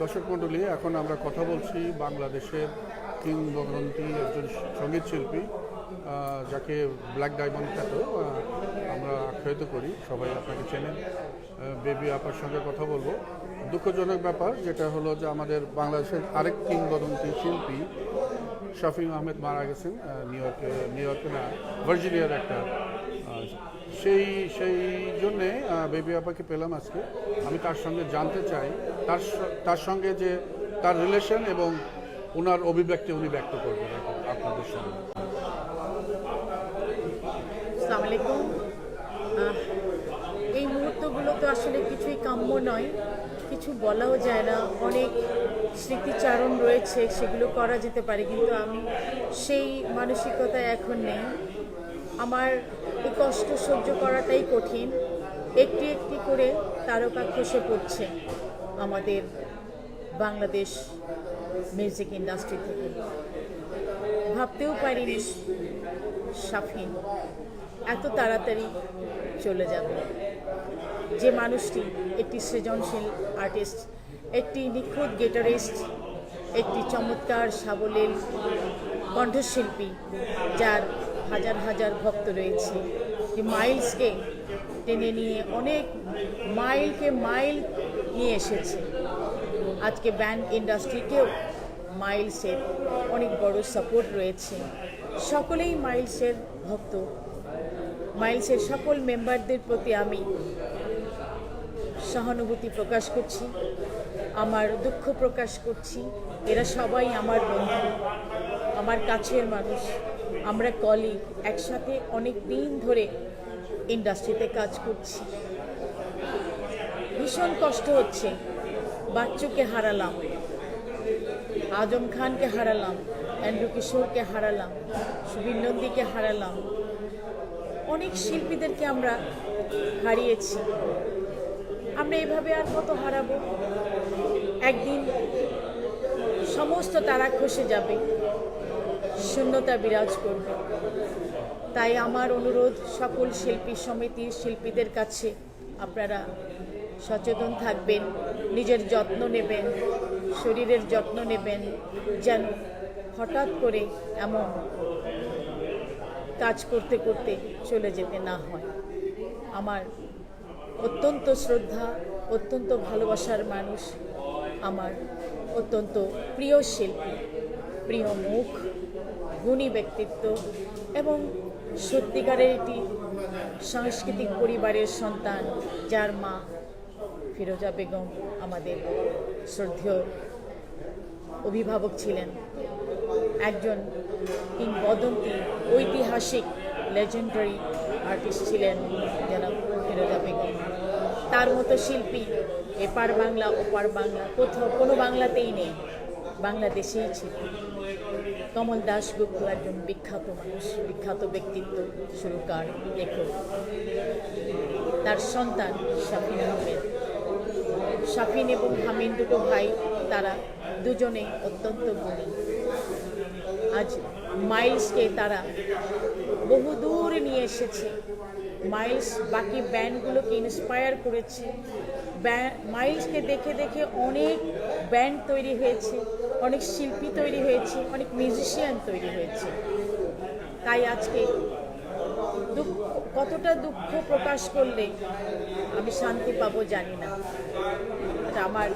দর্শক মণ্ডলী, এখন আমরা কথা বলছি বাংলাদেশের কিংবদন্তি একজন সংগীত শিল্পী যাকে ব্ল্যাক ডায়মন্ড খ্যাত আমরা আখ্যায়িত করি। সবাই আপনাকে চেনেন। বেবি আপার সঙ্গে কথা বলব। দুঃখজনক ব্যাপার যেটা হলো যে আমাদের বাংলাদেশের আরেক কিংবদন্তি শিল্পী শফিউল আহমেদ মারা গেছেন নিউ ইয়র্কে নিউ ইয়র্কে না, ভার্জিনিয়ার একটা সেই সেই জন্যে বেবি আপাকে পেলাম আজকে। আমি তার সঙ্গে জানতে চাই। তার তার সঙ্গে যে তার রিলেশন এবং ওনার অভিব্যক্তি উনি ব্যক্ত করবেন আপনাদের সঙ্গে। আলাইকুম। এই মুহূর্তগুলো তো আসলে কিছুই কাম্য নয়। কিছু বলাও যায় না। অনেক স্মৃতিচারণ রয়েছে, সেগুলো করা যেতে পারে, কিন্তু আমি সেই মানসিকতা এখন নেই। আমার এই কষ্ট সহ্য করাটাই কঠিন। একটি একটি করে তারকা খসে পড়ছে আমাদের বাংলাদেশ মিউজিক ইন্ডাস্ট্রি থেকে। ভাবতেও পারিনি সাফিন এত তাড়াতাড়ি চলে যাবে। যে মানুষটি একটি সৃজনশীল আর্টিস্ট একটি নিখুঁত গিটারিস্ট একটি চমৎকার সাবলীল কণ্ঠশিল্পী, যার হাজার হাজার ভক্ত রয়েছে। যে মাইলসকে টেনে নিয়ে অনেক মাইলকে মাইল নিয়ে এসেছে। আজকে ব্যান্ড ইন্ডাস্ট্রিকেও মাইলসের অনেক বড় সাপোর্ট রয়েছে। সকলেই মাইলসের ভক্ত। মাইলসের সকল মেম্বারদের প্রতি আমি সহানুভূতি প্রকাশ করছি, আমার দুঃখ প্রকাশ করছি। এরা সবাই আমার বন্ধু, আমার কাছের মানুষ। আমরা কলিগ একসাথে অনেক দিন ধরে ইন্ডাস্ট্রিতে কাজ করছি। ভীষণ কষ্ট হচ্ছে। বাচ্চুকে হারালাম, আজম খানকে হারালাম, অ্যান্ড্রু কিশোরকে হারালাম সুবীর নন্দীকে হারালাম। অনেক শিল্পীদেরকে আমরা হারিয়েছি। আমরা এভাবে আর কত হারাবো? একদিন সমস্ত তারা খসে যাবে। শূন্যতা বিরাজ করবে। তাই আমার অনুরোধ সকল শিল্পী সমিতির শিল্পীদের কাছে আপনারা সচেতন থাকবেন, নিজের যত্ন নেবেন, শরীরের যত্ন নেবেন, যেন হঠাৎ করে এমন কাজ করতে করতে চলে যেতে না হয়। আমার অত্যন্ত শ্রদ্ধা, অত্যন্ত ভালোবাসার মানুষ, আমার অত্যন্ত প্রিয় শিল্পী। প্রিয় মুখ, গুণী ব্যক্তিত্ব এবং সত্যিকারের একটি সাংস্কৃতিক পরিবারের সন্তান, যার মা ফিরোজা বেগম আমাদের শ্রদ্ধেয় অভিভাবক ছিলেন। একজন কিংবদন্তি, ঐতিহাসিক লেজেন্ডারি আর্টিস্ট ছিলেন জনাব ফিরোজা বেগম। তার মতো শিল্পী এপার বাংলা, ওপার বাংলা, কোথাও কোনো বাংলাতেই নেই। বাংলাদেশেই ছিল। কমল দাশগুপ্ত একজন বিখ্যাত মানুষ, বিখ্যাত ব্যক্তিত্ব, সুরকার, লেখক। তার সন্তান শাফিন আহমেদ। শাফিন এবং হামিন দুটো ভাই, তারা দুজনেই অত্যন্ত গুণী। আজ মাইলসকে তারা বহু দূর নিয়ে এসেছে। মাইলস বাকি ব্যান্ডগুলোকে ইন্সপায়ার করেছে। মাইলসকে দেখে দেখে অনেক ব্যান্ড তৈরি হয়েছে, অনেক শিল্পী তৈরি হয়েছে, অনেক মিউজিশিয়ান তৈরি হয়েছে। তাই আজকে দুঃখ, কতটা দুঃখ প্রকাশ করলে আমি শান্তি পাবো জানি না। আমার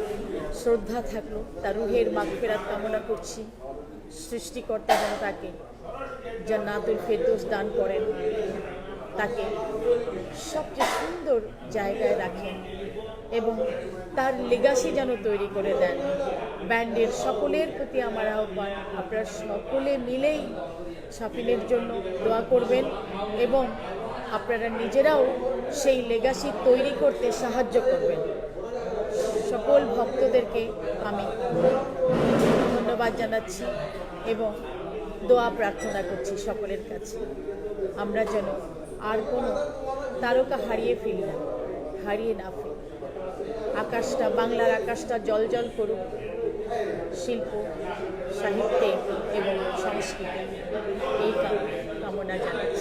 শ্রদ্ধা থাকল, তার রুহের মাগফেরাত কামনা করছি, সৃষ্টিকর্তা যেন তাকে জান্নাতুল ফেরদৌস দান করেন, তাকে সবচেয়ে সুন্দর জায়গায় রাখেন। এবং তার লেগাসি যেন তৈরি করে দেন। ব্যান্ডের সকলের প্রতি আমার আহ্বান, আপনারা সকলে মিলেই সাফিলের জন্য দোয়া করবেন এবং আপনারা নিজেরাও সেই লেগাসি তৈরি করতে সাহায্য করবেন। সকল ভক্তদেরকে আমি ধন্যবাদ জানাচ্ছি এবং দোয়া প্রার্থনা করছি সকলের কাছে। আমরা যেন আর কোনো তারকা হারিয়ে ফেলি না, হারিয়ে না ফেলি আকাশটা বাংলার আকাশটা জল জল করুক। শিল্প সাহিত্যে এবং সংস্কৃতি এই কাম- কামনা ধন্যবাদ